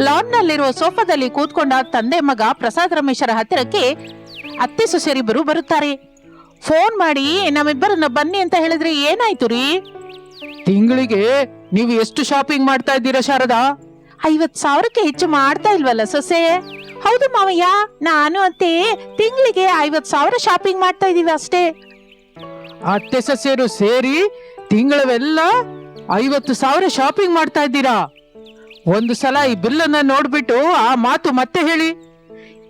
Lawn ನಲ್ಲಿರುವ ಸೋಫಾದಲ್ಲಿ ಕೂತ್ಕೊಂಡ ತಂದೆ ಮಗ ಪ್ರಸಾದ್ ರಮೇಶರ ಹತ್ತಿರಕ್ಕೆ ಅತ್ತೆ ಸೊಸೆರಿಬ್ಬರು ಬರುತ್ತಾರೆ. ಫೋನ್ ಮಾಡಿ ನಮ್ಮಿಬ್ಬರನ್ನ ಬನ್ನಿ ಅಂತ ಹೇಳಿದ್ರೆ ಏನಾಯ್ತು ರೀ? ತಿಂಗಳಿಗೆ ನೀವು ಎಷ್ಟು ಶಾಪಿಂಗ್ ಮಾಡ್ತಾ ಇದ್ದೀರಾ ಶಾರದಾ? ಐವತ್ ಸಾವಿರಕ್ಕೆ ಹೆಚ್ಚು ಮಾಡ್ತಾ ಇಲ್ವಲ್ಲ ಸೊಸೆ? ಹೌದು ಮಾವಯ್ಯ ನಾನು ಅತ್ತೆ ತಿಂಗಳಿಗೆ ಐವತ್ ಸಾವಿರ ಶಾಪಿಂಗ್ ಮಾಡ್ತಾ ಇದೀವಿ ಅಷ್ಟೇ. ಅತ್ತೆ ಸೊಸೆಯರು ಸೇರಿ ತಿಂಗಳವೆಲ್ಲ ಐವತ್ತು ಸಾವಿರ ಶಾಪಿಂಗ್ ಮಾಡ್ತಾ ಇದ್ದೀರಾ? ಒಂದು ಸಲ ಈ ಬಿಲ್ಲನ್ನ ನೋಡ್ಬಿಟ್ಟು ಆ ಮಾತು ಮತ್ತೆ ಹೇಳಿ.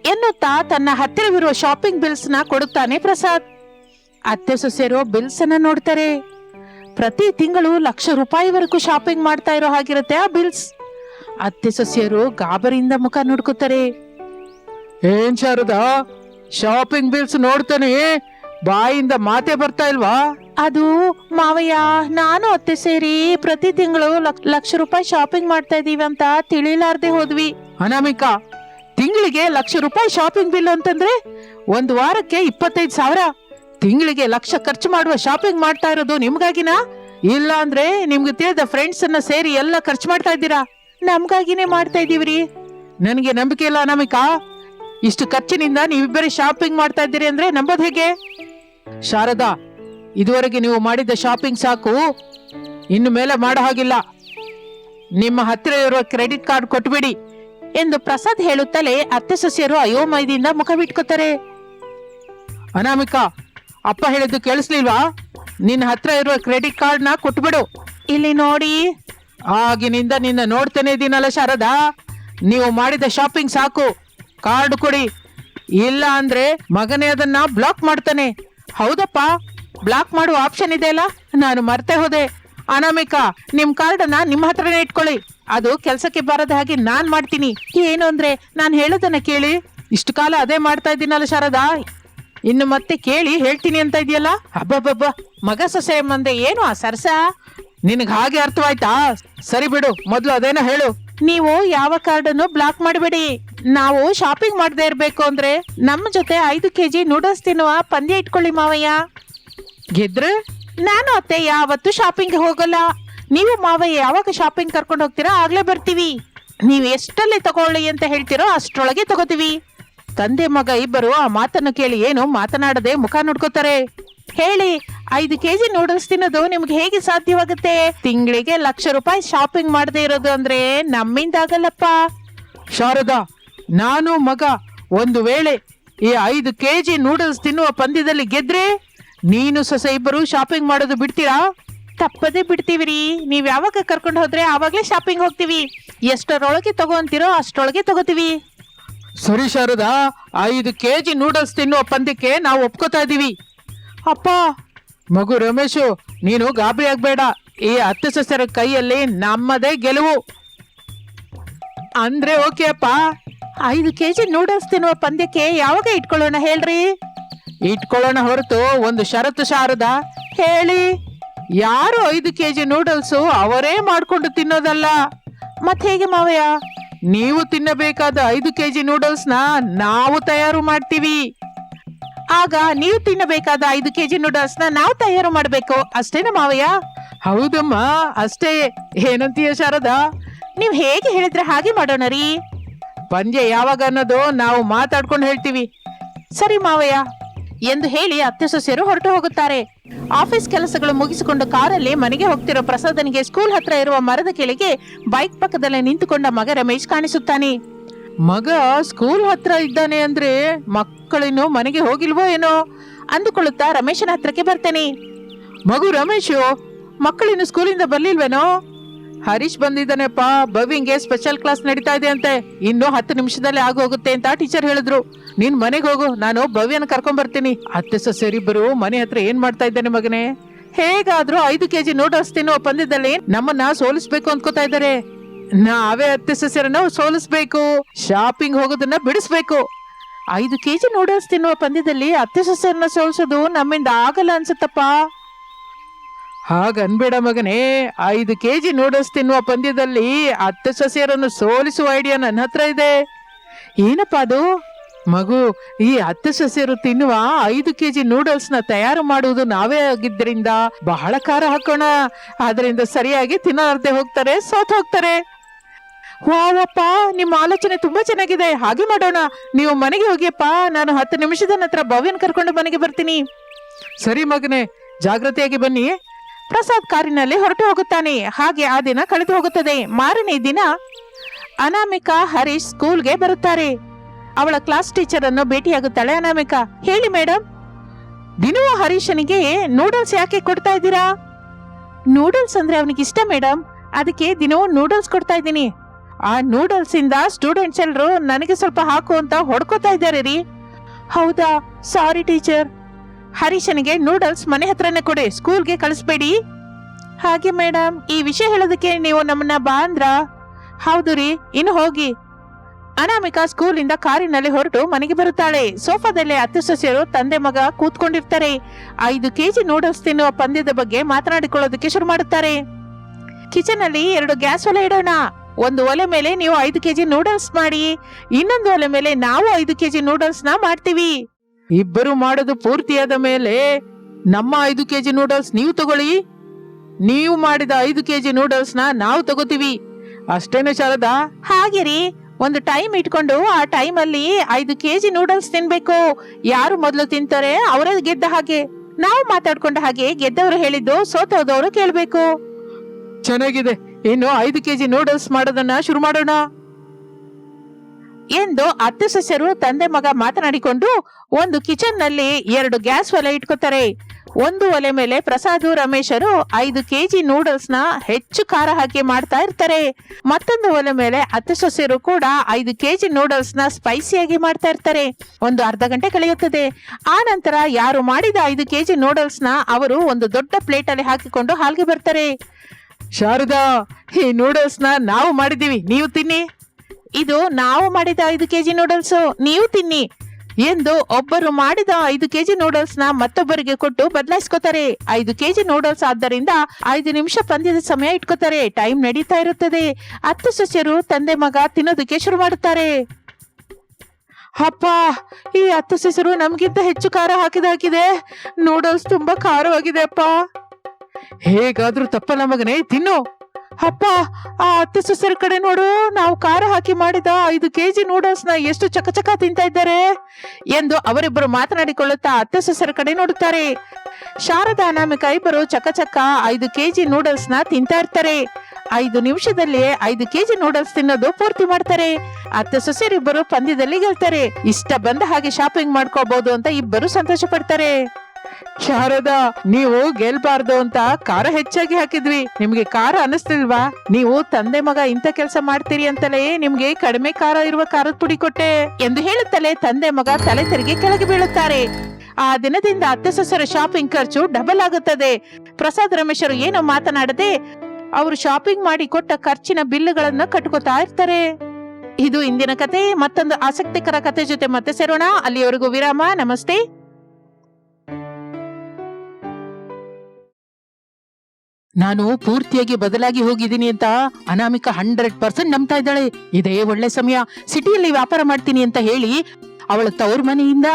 ಎನ್ನುತ್ತಾ ತನ್ನ ಹತ್ತಿರವಿರುವ ಶಾಪಿಂಗ್ ಬಿಲ್ಸ್ನ ಕೊಡುತ್ತಾನೆ ಪ್ರಸಾದ್. ಅತ್ತೆ ಸೊಸೆಯರು ಬಿಲ್ಸ್ ಅನ್ನ ನೋಡ್ತಾರೆ. ಪ್ರತಿ ತಿಂಗಳು ಲಕ್ಷ ರೂಪಾಯಿವರೆಗೂ ಶಾಪಿಂಗ್ ಮಾಡ್ತಾ ಇರೋ ಹಾಗಿರುತ್ತೆ ಆ ಬಿಲ್ಸ್ ಅತ್ತೆ ಸೊಸೆಯರು ಗಾಬರಿಯಿಂದ ಮುಖ ನೋಡ್ಕೋತಾರೆ. ಏನ್ ಶಾರದಾ? ಶಾಪಿಂಗ್ ಬಿಲ್ಸ್ ನೋಡ್ತಾನೆ. ಬಾಯಿಂದ ಮಾತೆ ಬರ್ತಾ ಇಲ್ವಾ? ಅದು ಮಾವಯ್ಯ ನಾನು ಅತ್ತೆ ಸೇರಿ ಪ್ರತಿ ತಿಂಗಳು ಲಕ್ಷ ರೂಪಾಯಿ ಶಾಪಿಂಗ್ ಮಾಡ್ತಾ ಇದೀವಿ ಅಂತ ತಿಳಿಲಾರ್ದೆ ಹೋದ್ವಿ. ಅನಾಮಿಕಾ ತಿಂಗಳಿಗೆ ಲಕ್ಷ ರೂಪಾಯಿ ಶಾಪಿಂಗ್ ಬಿಲ್ ಅಂತಂದ್ರೆ ಒಂದು ವಾರಕ್ಕೆ ಇಪ್ಪತ್ತೈದು ಸಾವಿರ. ತಿಂಗಳಿಗೆ ಲಕ್ಷ ಖರ್ಚು ಮಾಡುವ ಶಾಪಿಂಗ್ ಮಾಡ್ತಾ ಇರೋದು ನಿಮ್ಗಾಗಿನಾ? ಇಲ್ಲ ಅಂದ್ರೆ ನಿಮ್ಗೆ ತಿಳಿದ ಫ್ರೆಂಡ್ಸ್ ಅನ್ನ ಸೇರಿ ಎಲ್ಲ ಖರ್ಚು ಮಾಡ್ತಾ ಇದ್ದೀರಾ? ನಮ್ಗಾಗಿನೇ ಮಾಡ್ತಾ ಇದೀವ್ರಿ ನನಗೆ ನಂಬಿಕೆ ಇಲ್ಲ ಅನಾಮಿಕಾ. ಇಷ್ಟು ಖರ್ಚಿನಿಂದ ನೀವಿಬ್ಬರೇ ಶಾಪಿಂಗ್ ಮಾಡ್ತಾ ಇದ್ದೀರಿ ಅಂದ್ರೆ ನಂಬೋದು ಹೇಗೆ? ಶಾರದಾ ಇದುವರೆಗೆ ನೀವು ಮಾಡಿದ ಶಾಪಿಂಗ್ ಸಾಕು. ಇನ್ನು ಮೇಲೆ ಮಾಡೋ ಹಾಗಿಲ್ಲ. ನಿಮ್ಮ ಹತ್ತಿರ ಇರುವ ಕ್ರೆಡಿಟ್ ಕಾರ್ಡ್ ಕೊಟ್ಬಿಡಿ ಎಂದು ಪ್ರಸಾದ್ ಹೇಳುತ್ತಲೇ ಅತ್ತೆ ಸೊಸೆಯರು ಅಯೋಮಯದಿಂದ ಮುಖ ಬಿಟ್ಕೋತಾರೆ. ಅನಾಮಿಕಾ ಅಪ್ಪ ಹೇಳಿದ್ದು ಕೇಳಿಸ್ಲಿಲ್ವಾ? ನಿನ್ನ ಹತ್ರ ಇರುವ ಕ್ರೆಡಿಟ್ ಕಾರ್ಡ್ನ ಕೊಟ್ಬಿಡು. ಇಲ್ಲಿ ನೋಡಿ. ಆಗಿನಿಂದ ನಿನ್ನ ನೋಡ್ತಾನೆ ಇದೀನಲ್ಲ ಶಾರದಾ? ನೀವು ಮಾಡಿದ ಶಾಪಿಂಗ್ ಸಾಕು. ಕಾರ್ಡ್ ಕೊಡಿ. ಇಲ್ಲ ಅಂದ್ರೆ ಮಗನೇ ಅದನ್ನ ಬ್ಲಾಕ್ ಮಾಡ್ತಾನೆ. ಹೌದಪ್ಪ? ಬ್ಲಾಕ್ ಮಾಡುವ ಆಪ್ಷನ್ ಇದೆ ಅಲ್ಲ? ನಾನು ಮರ್ತೆ ಹೋದೆ. ಅನಾಮಿಕಾ, ನಿಮ್ ಕಾರ್ಡನ್ನ ನಿಮ್ಮ ಹತ್ರನೇ ಇಟ್ಕೊಳ್ಳಿ. ಅದು ಕೆಲಸಕ್ಕೆ ಬಾರದ ಹಾಗೆ ನಾನ್ ಮಾಡ್ತೀನಿ. ಏನು ಅಂದ್ರೆ, ನಾನ್ ಹೇಳೋದನ್ನ ಕೇಳಿ. ಇಷ್ಟು ಕಾಲ ಅದೇ ಮಾಡ್ತಾ ಇದ್ದೀನಲ್ಲ ಶಾರದಾ? ಇನ್ನು ಮತ್ತೆ ಕೇಳಿ ಹೇಳ್ತೀನಿ ಅಂತ ಇದೆಯಲ್ಲ? ಅಬ್ಬಬ್ಬಬ್ಬ, ಮಗ ಸೊಸೆ ಮಂದೆ ಏನು ಆ ಸರ್ಸ? ನಿನಗೆ ಹಾಗೆ ಅರ್ಥವಾಯ್ತಾ? ಸರಿ ಬಿಡು, ಮೊದಲು ಅದೇನೋ ಹೇಳು. ನೀವು ಯಾವ ಕಾರ್ಡನ್ನು ಬ್ಲಾಕ್ ಮಾಡಬೇಡಿ. ನಾವು ಶಾಪಿಂಗ್ ಮಾಡದೇ ಇರಬೇಕು ಅಂದ್ರೆ, ನಮ್ಮ ಜೊತೆ ಐದು ಕೆಜಿ ನೂಡಲ್ಸ್ ತಿನ್ನುವ ಪಂದ್ಯ ಇಟ್ಕೊಳ್ಳಿ ಮಾವಯ್ಯ. ಗೆದ್ರೆ? ನಾನು ಅತ್ತೆ ಯಾವತ್ತು ಶಾಪಿಂಗ್ ಹೋಗಲ್ಲ. ನೀವು ಮಾವಯ್ಯ ಯಾವಾಗ ಶಾಪಿಂಗ್ ಕರ್ಕೊಂಡು ಹೋಗ್ತೀರಾ, ಆಗ್ಲೇ ಬರ್ತೀವಿ. ನೀವು ಎಷ್ಟಲ್ಲಿ ತಗೊಳ್ಳಿ ಅಂತ ಹೇಳ್ತೀರೋ ಅಷ್ಟರೊಳಗೆ ತಗೋತೀವಿ. ತಂದೆ ಮಗ ಇಬ್ಬರು ಆ ಮಾತನ್ನು ಕೇಳಿ ಏನು ಮಾತನಾಡದೆ ಮುಖ ನೋಡ್ಕೋತಾರೆ. ಹೇಳಿ, ಐದು ಕೆಜಿ ನೂಡಲ್ಸ್ ತಿನ್ನೋದು ನಿಮ್ಗೆ ಹೇಗೆ ಸಾಧ್ಯವಾಗುತ್ತೆ? ತಿಂಗಳಿಗೆ ಲಕ್ಷ ರೂಪಾಯಿ ಶಾಪಿಂಗ್ ಮಾಡದೇ ಇರೋದು ಅಂದ್ರೆ ನಮ್ಮಿಂದ ಆಗಲ್ಲಪ್ಪ ಶಾರದಾ, ನಾನು ಮಗ, ಒಂದು ವೇಳೆ ಈ ಐದು ಕೆಜಿ ನೂಡಲ್ಸ್ ತಿನ್ನುವ ಪಂದ್ಯದಲ್ಲಿ ಗೆದ್ರೆ? ನೀನು ಸೊಸೆ ಇಬ್ಬರು ಶಾಪಿಂಗ್ ಮಾಡೋದು ಬಿಡ್ತೀರಾ? ತಪ್ಪದೇ ಬಿಡ್ತೀವಿ ರೀ. ನೀವ್ ಯಾವಾಗ ಕರ್ಕೊಂಡು ಹೋದ್ರೆ ಆವಾಗ್ಲೇ ಶಾಪಿಂಗ್ ಹೋಗ್ತೀವಿ. ಎಷ್ಟರೊಳಗೆ ತಗೋಂತೀರೋ ಅಷ್ಟರೊಳಗೆ ತಗೋತೀವಿ. ಸರಿ ಶಾರದಾ ಐದು ಕೆಜಿ ನೂಡಲ್ಸ್ ತಿನ್ನುವ ಪಂದ್ಯಕ್ಕೆ ನಾವು ಒಪ್ಕೋತಾ ಇದೀವಿ. ಅಪ್ಪ! ಮಗು ರಮೇಶು ನೀನು ಗಾಬರಿ ಆಗ್ಬೇಡ. ಈ ಹತ್ತು ಸಸ್ಯರ ಕೈಯಲ್ಲಿ ನಮ್ಮದೇ ಗೆಲುವು. ಅಂದ್ರೆ ಓಕೆ ಅಪ್ಪ. ಐದು ಕೆಜಿ ನೂಡಲ್ಸ್ ತಿನ್ನುವ ಪಂದ್ಯಕ್ಕೆ ಯಾವಾಗ ಇಟ್ಕೊಳ್ಳೋಣ ಹೇಳ್ರಿ? ಇಟ್ಕೊಳ್ಳೋಣ ಹೊರತು ಒಂದು ಷರತ್ತು ಶಾರದ, ಹೇಳಿ. ಯಾರು ಐದು ಕೆ ಜಿ ನೂಡಲ್ಸು ಅವರೇ ಮಾಡ್ಕೊಂಡು ತಿನ್ನೋದಲ್ಲ? ಮತ್ತೆ ಹೇಗೆ ಮಾವಯ್ಯ? ನೀವು ತಿನ್ನಬೇಕಾದ ಐದು ಕೆ ಜಿ ನೂಡಲ್ಸ್ನ ನಾವು ತಯಾರು ಮಾಡ್ತೀವಿ. ಆಗ ನೀವು ತಿನ್ನಬೇಕಾದ ಐದು ಕೆಜಿ ನೂಡಲ್ಸ್ ನೂಡಲ್ಸ್ನ ನಾವು ತಯಾರು ಮಾಡಬೇಕು, ಅಷ್ಟೇನ ಮಾವಯ್ಯ? ಹೌದಮ್ಮ, ಅಷ್ಟೇ. ಏನಂತೀಯ ಶಾರದ? ನೀವು ಹೇಗೆ ಹೇಳಿದ್ರೆ ಹಾಗೆ ಮಾಡೋಣ ರೀ. ಪಂದ್ಯ ಯಾವಾಗ ಅನ್ನೋದು ನಾವು ಮಾತಾಡ್ಕೊಂಡು ಹೇಳ್ತೀವಿ. ಸರಿ ಮಾವಯ್ಯ. ಎಂದು ಹೇಳಿ ಅತ್ತೆ ಸೊಸೆಯರು ಹೊರಟು ಹೋಗುತ್ತಾರೆ. ಆಫೀಸ್ ಕೆಲಸಗಳು ಮುಗಿಸಿಕೊಂಡು ಕಾರಲ್ಲಿ ಮನೆಗೆ ಹೋಗ್ತಿರೋ ಪ್ರಸಾದನಿಗೆ ಸ್ಕೂಲ್ ಹತ್ರ ಇರುವ ಮರದ ಕೆಳಗೆ ಬೈಕ್ ಪಕ್ಕದಲ್ಲೇ ನಿಂತುಕೊಂಡ ಮಗ ರಮೇಶ್ ಕಾಣಿಸುತ್ತಾನೆ. ಮಗ ಸ್ಕೂಲ್ ಹತ್ರ ಇದ್ದಾನೆ ಅಂದ್ರೆ ಮಕ್ಕಳಿನ್ನು ಮನೆಗೆ ಹೋಗಿಲ್ವೋ ಏನೋ? ಅಂದುಕೊಳ್ಳುತ್ತಾ ರಮೇಶನ ಹತ್ರಕ್ಕೆ ಬರ್ತೇನೆ. ಮಗು ರಮೇಶು, ಮಕ್ಕಳಿನ್ನು ಸ್ಕೂಲಿಂದ ಬರ್ಲಿಲ್ವೇನೋ? ಹರೀಶ್ ಬಂದಿದ್ದಾನೆಪ್ಪ. ಭವಿಂಗೆ ಸ್ಪೆಷಲ್ ಕ್ಲಾಸ್ ನಡೀತಾ ಇದೆ ಅಂತೆ. ಇನ್ನು ಹತ್ತು ನಿಮಿಷದಲ್ಲಿ ಆಗೋಗುತ್ತೆ ಅಂತ ಟೀಚರ್ ಹೇಳಿದ್ರು. ನೀನ್ ಮನೆಗೆ ಹೋಗು. ನಾನು ಭವ್ಯನ ಕರ್ಕೊಂಡ್ ಬರ್ತೀನಿ. ಅತ್ತೆ ಸೊಸೆರಿಬ್ಬರು ಮನೆ ಹತ್ರ ಏನ್ ಮಾಡ್ತಾ ಇದ್ದಾನೆ ಮಗನೇ? ಹೇಗಾದ್ರೂ ಐದು ಕೆಜಿ ನೂಡಲ್ಸ್ ತಿನ್ನುವ ಪಂದ್ಯದಲ್ಲಿ ನಮ್ಮನ್ನ ಸೋಲಿಸ್ಬೇಕು ಅಂದ್ಕೋತಾ ಇದ್ದಾರೆ. ನಾವೇ ಅತ್ತೆ ಸೊಸೆರನ್ನು ಸೋಲಿಸ್ಬೇಕು. ಶಾಪಿಂಗ್ ಹೋಗೋದನ್ನ ಬಿಡಿಸ್ಬೇಕು. ಐದು ಕೆಜಿ ನೂಡಲ್ಸ್ ತಿನ್ನುವ ಪಂದ್ಯದಲ್ಲಿ ಅತ್ತೆ ಸೊಸೆಯರನ್ನ ಸೋಲಿಸೋದು ನಮ್ಮಿಂದ ಆಗಲ್ಲ ಅನ್ಸುತ್ತಪ್ಪ. ಹಾಗ ಅನ್ಬೇಡ ಮಗನೇ, ಐದು ಕೆಜಿ ನೂಡಲ್ಸ್ ತಿನ್ನುವ ಪಂದ್ಯದಲ್ಲಿ ಹತ್ತು ಸೊಸೆಯರನ್ನು ಸೋಲಿಸುವ ಐಡಿಯಾ ನನ್ನ ಹತ್ರ ಇದೆ. ಏನಪ್ಪ ಅದು? ಮಗು, ಈ ಹತ್ತು ಸೊಸೆಯರು ತಿನ್ನುವ ಐದು ಕೆಜಿ ನೂಡಲ್ಸ್ನ ತಯಾರು ಮಾಡುವುದು ನಾವೇ ಆಗಿದ್ದರಿಂದ ಬಹಳ ಖಾರ ಹಾಕೋಣ. ಅದರಿಂದ ಸರಿಯಾಗಿ ತಿನ್ನಲಾರ್ದೆ ಹೋಗ್ತಾರೆ, ಸೋತ್ ಹೋಗ್ತಾರೆ. ವಾವಪ್ಪ, ನಿಮ್ಮ ಆಲೋಚನೆ ತುಂಬಾ ಚೆನ್ನಾಗಿದೆ. ಹಾಗೆ ಮಾಡೋಣ. ನೀವು ಮನೆಗೆ ಹೋಗಿಯಪ್ಪ. ನಾನು ಹತ್ತು ನಿಮಿಷದ ನಂತರ ಭವ್ಯನ್ ಕರ್ಕೊಂಡು ಮನೆಗೆ ಬರ್ತೀನಿ. ಸರಿ ಮಗನೇ, ಜಾಗ್ರತೆಯಾಗಿ ಬನ್ನಿ. ಪ್ರಸಾದ್ ಕಾರಿನಲ್ಲಿ ಹೊರಟು ಹೋಗುತ್ತಾನೆ. ಹಾಗೆ ಆ ದಿನ ಕಳೆದು ಹೋಗುತ್ತದೆ. ಮಾರನೇ ದಿನ ಅನಾಮಿಕಾ ಹರೀಶ್ ಸ್ಕೂಲ್ಗೆ ಬರುತ್ತಾರೆ. ಅವಳ ಕ್ಲಾಸ್ ಟೀಚರ್ ಅನ್ನು ಭೇಟಿಯಾಗುತ್ತಾಳೆ ಅನಾಮಿಕಾ. ಹೇಳಿ ಮೇಡಮ್ ದಿನವೂ ಹರೀಶನಿಗೆ ನೂಡಲ್ಸ್ ಯಾಕೆ ಕೊಡ್ತಾ ಇದ್ದೀರಾ? ನೂಡಲ್ಸ್ ಅಂದ್ರೆ ಅವನಿಗೆ ಇಷ್ಟ ಮೇಡಮ್ ಅದಕ್ಕೆ ದಿನವೂ ನೂಡಲ್ಸ್ ಕೊಡ್ತಾ ಇದ್ದೀನಿ. ಆ ನೂಡಲ್ಸ್ ಇಂದ ಸ್ಟೂಡೆಂಟ್ಸ್ ಎಲ್ಲರೂ ನನಗೆ ಸ್ವಲ್ಪ ಹಾಕು ಅಂತ ಹೊಡ್ಕೋತಾ ಇದ್ದಾರೆ ರೀ. ಹೌದಾ? ಸಾರಿ ಟೀಚರ್. ಹರೀಶನಿಗೆ ನೂಡಲ್ಸ್ ಮನೆ ಹತ್ರನೇ ಕೊಡಿ ಸ್ಕೂಲ್ಗೆ ಕಳಿಸ್ಬೇಡಿ. ಹಾಗೆ ಮೇಡಮ್ ಈ ವಿಷಯ ಹೇಳೋದಕ್ಕೆ ನೀವು ನಮ್ಮನ್ನ ಬಾ ಅಂದ್ರ ಹೌದು ರೀ, ಇನ್ನು ಹೋಗಿ. ಅನಾಮಿಕಾ ಸ್ಕೂಲಿಂದ ಕಾರಿನಲ್ಲಿ ಹೊರಟು ಮನೆಗೆ ಬರುತ್ತಾಳೆ. ಸೋಫಾದಲ್ಲಿ ಅತ್ತೆ ಸಸ್ಯರು ತಂದೆ ಮಗ ಕೂತ್ಕೊಂಡಿರ್ತಾರೆ. ಐದು ಕೆಜಿ ನೂಡಲ್ಸ್ ತಿನ್ನುವ ಪಂದ್ಯದ ಬಗ್ಗೆ ಮಾತನಾಡಿಕೊಳ್ಳೋದಕ್ಕೆ ಶುರು ಮಾಡುತ್ತಾರೆ. ಕಿಚನ್ ಅಲ್ಲಿ ಎರಡು ಗ್ಯಾಸ್ ಒಲೆ ಇಡೋಣ. ಒಂದು ಒಲೆ ಮೇಲೆ ನೀವು ಐದು ಕೆಜಿ ನೂಡಲ್ಸ್ ಮಾಡಿ, ಇನ್ನೊಂದು ಒಲೆ ಮೇಲೆ ನಾವು ಐದು ಕೆಜಿ ನೂಡಲ್ಸ್ನ ಮಾಡ್ತೀವಿ. ಇಬ್ಬರು ಮಾಡೋದು ಪೂರ್ತಿಯಾದ ಮೇಲೆ ನಮ್ಮ ಐದು ಕೆಜಿ ನೂಡಲ್ಸ್ ನೀವು ತಗೊಳ್ಳಿ. ನೀವು ಮಾಡಿದ ಐದು ಕೆಜಿ ನೂಡಲ್ಸ್ನ ನಾವು ತಗೋತೀವಿ. ಅಷ್ಟೇನು ಶಾರದಾ? ಹಾಗೆ ರೀ. ಒಂದು ಟೈಮ್ ಇಟ್ಕೊಂಡು ಆ ಟೈಮ್ ಅಲ್ಲಿ ಐದು ಕೆಜಿ ನೂಡಲ್ಸ್ ತಿನ್ಬೇಕು. ಯಾರು ಮೊದಲು ತಿಂತಾರೆ ಅವರೇ ಗೆದ್ದ ಹಾಗೆ. ನಾವು ಮಾತಾಡ್ಕೊಂಡ ಹಾಗೆ ಗೆದ್ದವರು ಹೇಳಿದ್ದು ಸೋತೋದವರು ಕೇಳಬೇಕು. ಚೆನ್ನಾಗಿದೆ. ಇನ್ನು ಐದು ಕೆಜಿ ನೂಡಲ್ಸ್ ಮಾಡೋದನ್ನ ಶುರು ಮಾಡೋಣ. ಎಂದು ಅತ್ತೆ ಸಸ್ಯರು ತಂದೆ ಮಗ ಮಾತನಾಡಿಕೊಂಡು ಒಂದು ಕಿಚನ್ನಲ್ಲಿ ಎರಡು ಗ್ಯಾಸ್ ಒಲೆ ಇಟ್ಕೋತಾರೆ. ಒಂದು ಒಲೆ ಮೇಲೆ ಪ್ರಸಾದು, ರಮೇಶರು ಐದು ಕೆಜಿ ನೂಡಲ್ಸ್ನ ಹೆಚ್ಚು ಖಾರ ಹಾಕಿ ಮಾಡ್ತಾ ಇರ್ತಾರೆ. ಮತ್ತೊಂದು ಒಲೆ ಮೇಲೆ ಅತ್ತೆ ಸೊಸೆಯರು ಕೂಡ ಐದು ಕೆಜಿ ನೂಡಲ್ಸ್ನ ಸ್ಪೈಸಿಯಾಗಿ ಮಾಡ್ತಾ ಇರ್ತಾರೆ. ಒಂದು ಅರ್ಧ ಗಂಟೆ ಕಳೆಯುತ್ತದೆ. ಆ ನಂತರ ಯಾರು ಮಾಡಿದ ಐದು ಕೆಜಿ ನೂಡಲ್ಸ್ನ ಅವರು ಒಂದು ದೊಡ್ಡ ಪ್ಲೇಟ್ ಅಲ್ಲಿ ಹಾಕಿಕೊಂಡು ಹಾಲ್ಗೆ ಬರ್ತಾರೆ. ಶಾರದಾ, ಈ ನೂಡಲ್ಸ್ನ ನಾವು ಮಾಡಿದೀವಿ ನೀವು ತಿನ್ನಿ. ಇದು ನಾವು ಮಾಡಿದ ಐದು ಕೆಜಿ ನೂಡಲ್ಸ್ ನೀವು ತಿನ್ನಿ ಎಂದು ಒಬ್ಬರು ಮಾಡಿದ ಐದು ಕೆಜಿ ನೂಡಲ್ಸ್ನ ಮತ್ತೊಬ್ಬರಿಗೆ ಕೊಟ್ಟು ಬದಲಾಯಿಸ್ಕೋತಾರೆ. ಐದು ಕೆಜಿ ನೂಡಲ್ಸ್ ಆದ್ದರಿಂದ ಐದು ನಿಮಿಷ ಪಂದ್ಯದ ಸಮಯ ಇಟ್ಕೋತಾರೆ. ಟೈಮ್ ನಡೀತಾ ಇರುತ್ತದೆ. ಹತ್ತು ಸಸ್ಯರು ತಂದೆ ಮಗ ತಿನ್ನೋದಕ್ಕೆ ಶುರು ಮಾಡುತ್ತಾರೆ. ಅಪ್ಪ, ಈ ಹತ್ತು ಸಸ್ಯರು ನಮಗಿಂತ ಹೆಚ್ಚು ಖಾರ ಹಾಕಿದಾಕಿದೆ. ನೂಡಲ್ಸ್ ತುಂಬಾ ಖಾರವಾಗಿದೆ ಅಪ್ಪ. ಹೇಗಾದ್ರೂ ತಪ್ಪಲ್ಲ ಮಗನೇ, ತಿನ್ನು. ಅಪ್ಪ, ಆ ಅತ್ತೆ ಸಸ್ಯರ ಕಡೆ ನೋಡು, ನಾವು ಖಾರ ಹಾಕಿ ಮಾಡಿದ ಐದು ಕೆಜಿ ನೂಡಲ್ಸ್ನ ಎಷ್ಟು ಚಕಚಕ ತಿಂತಾ ಇದ್ದಾರೆ. ಎಂದು ಅವರಿಬ್ಬರು ಮಾತನಾಡಿಕೊಳ್ಳುತ್ತಾ ಅತ್ತೆ ಸಸ್ಯರ ಕಡೆ ನೋಡುತ್ತಾರೆ. ಶಾರದಾ ಅನಾಮಿಕ ಇಬ್ಬರು ಚಕಚಕ ಐದು ಕೆಜಿ ನೂಡಲ್ಸ್ನ ತಿಂತಾ ಇರ್ತಾರೆ. ಐದು ನಿಮಿಷದಲ್ಲಿ ಐದು ಕೆಜಿ ನೂಡಲ್ಸ್ ತಿನ್ನೋದು ಪೂರ್ತಿ ಮಾಡ್ತಾರೆ. ಅತ್ತೆ ಇಬ್ಬರು ಪಂದ್ಯದಲ್ಲಿ ಗೆಲ್ತಾರೆ. ಇಷ್ಟ ಬಂದ ಹಾಗೆ ಶಾಪಿಂಗ್ ಮಾಡ್ಕೋಬಹುದು ಅಂತ ಇಬ್ಬರು ಸಂತೋಷ ಪಡ್ತಾರೆ ಶಾರದಾ, ನೀವು ಗೆಲ್ಬಾರ್ದು ಅಂತ ಖಾರ ಹೆಚ್ಚಾಗಿ ಹಾಕಿದ್ವಿ ನಿಮ್ಗೆ ಖಾರ ಅನಿಸ್ತಿಲ್ವಾ? ನೀವು ತಂದೆ ಮಗ ಇಂಥ ಕೆಲಸ ಮಾಡ್ತೀರಿ ಅಂತಲೇ ನಿಮ್ಗೆ ಕಡಿಮೆ ಖಾರ ಇರುವ ಖಾರದ ಪುಡಿ ಕೊಟ್ಟೆ ಎಂದು ಹೇಳುತ್ತಲೇ ತಂದೆ ಮಗ ತಲೆ ತೆರಿಗೆ ಕೆಳಗೆ ಬೀಳುತ್ತಾರೆ. ಆ ದಿನದಿಂದ ಅತ್ತೆ ಸೊಸೆರ ಶಾಪಿಂಗ್ ಖರ್ಚು ಡಬಲ್ ಆಗುತ್ತದೆ. ಪ್ರಸಾದ್ ರಮೇಶರು ಏನು ಮಾತನಾಡದೆ ಅವರು ಶಾಪಿಂಗ್ ಮಾಡಿ ಕೊಟ್ಟ ಖರ್ಚಿನ ಬಿಲ್ಲುಗಳನ್ನ ಕಟ್ಕೋತಾ ಇರ್ತಾರೆ. ಇದು ಇಂದಿನ ಕತೆ. ಮತ್ತೊಂದು ಆಸಕ್ತಿಕರ ಕತೆ ಜೊತೆ ಮತ್ತೆ ಸೇರೋಣ. ಅಲ್ಲಿಯವರೆಗೂ ವಿರಾಮ. ನಮಸ್ತೆ. ನಾನು ಪೂರ್ತಿಯಾಗಿ ಬದಲಾಗಿ ಹೋಗಿದ್ದೀನಿ ಅಂತ ಅನಾಮಿಕ ಹಂಡ್ರೆಡ್ ಪರ್ಸೆಂಟ್ ನಂಬ್ತಾ ಇದ್ದಾಳೆ. ಇದೇ ಒಳ್ಳೆ ಸಮಯ. ಸಿಟಿಯಲ್ಲಿ ವ್ಯಾಪಾರ ಮಾಡ್ತೀನಿ ಅಂತ ಹೇಳಿ ಅವಳ ತವ್ರ ಮನೆಯಿಂದ